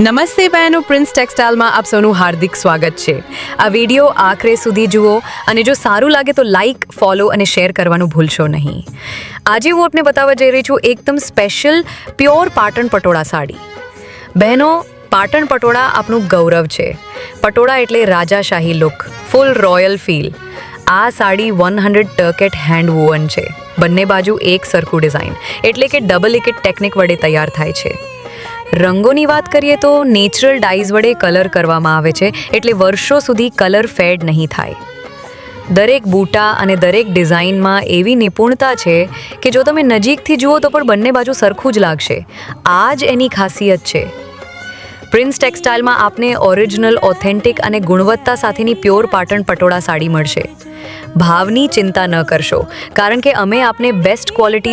નમસ્તે બહેનો, પ્રિન્સ ટેક્સટાઇલમાં આપ સૌનું હાર્દિક સ્વાગત છે. આ વીડિયો આખરે સુધી જુઓ અને જો સારું લાગે તો લાઈક, ફોલો અને શેર કરવાનું ભૂલશો નહીં. આજે હું આપને બતાવવા જઈ રહી છું એકદમ સ્પેશિયલ પ્યોર પાટણ પટોળા સાડી. બહેનો, પાટણ પટોળા આપનું ગૌરવ છે. પટોળા એટલે રાજાશાહી લુક, ફૂલ રોયલ ફીલ. આ સાડી વન હંડ્રેડ ટર્કેટ હેન્ડ વુવન છે. બંને બાજુ એક સરખું ડિઝાઇન. એટલે કે ડબલ ઇકેટ ટેકનિક વડે તૈયાર થાય છે. રંગોની વાત કરીએ તો નેચરલ ડાઇઝ વડે કલર કરવામાં આવે છે, એટલે વર્ષો સુધી કલર ફેડ નહીં થાય. દરેક બૂટા અને દરેક ડિઝાઇનમાં એવી નિપુણતા છે કે જો તમે નજીકથી જુઓ તો પણ બંને બાજુ સરખું જ લાગશે. આ જ એની ખાસિયત છે. પ્રિન્સ ટેક્સટાઇલમાં આપને ઓરિજિનલ, ઓથેન્ટિક અને ગુણવત્તા સાથેની પ્યોર પાટણ પટોળા સાડી મળશે. ભાવની ચિંતા ન કરશો, કારણ કે અમે આપને બેસ્ટ ક્વોલિટી